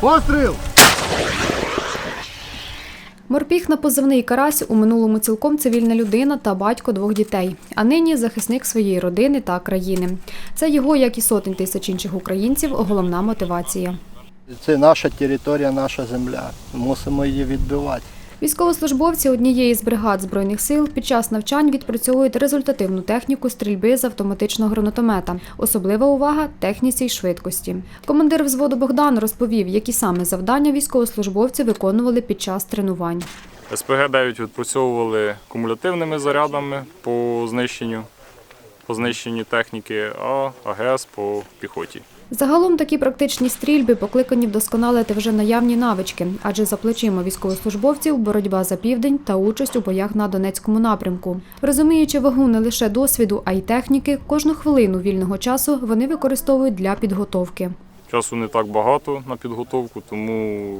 Постріл! Морпіг на позивний Карась у минулому цілком цивільна людина та батько двох дітей, а нині захисник своєї родини та країни. Це його, як і сотень тисяч інших українців, головна мотивація. Це наша територія, наша земля. Мусимо її відбивати. Військовослужбовці однієї з бригад збройних сил під час навчань відпрацьовують результативну техніку стрільби з автоматичного гранатомета. Особлива увага техніці й швидкості. Командир взводу Богдан розповів, які саме завдання військовослужбовці виконували під час тренувань. СПГ-9 відпрацьовували кумулятивними зарядами по знищенню, по знищенню техніки, а АГС по піхоті. Загалом такі практичні стрільби покликані вдосконалити вже наявні навички, адже за плечима військовослужбовців боротьба за південь та участь у боях на Донецькому напрямку. Розуміючи вагу не лише досвіду, а й техніки, кожну хвилину вільного часу вони використовують для підготовки. Часу не так багато на підготовку, тому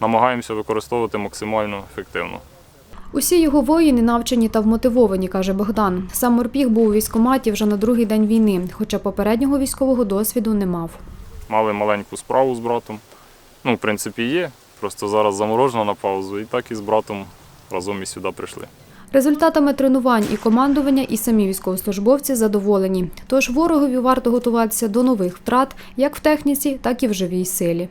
намагаємося використовувати максимально ефективно. Усі його воїни навчені та вмотивовані, каже Богдан. Сам морпіг був у військкоматі вже на другий день війни, хоча попереднього військового досвіду не мав. Мали маленьку справу з братом. Ну, в принципі, є. Просто зараз заморожено на паузу, і так і з братом разом і сюди прийшли. Результатами тренувань і командування і самі військовослужбовці задоволені. Тож ворогові варто готуватися до нових втрат як в техніці, так і в живій силі.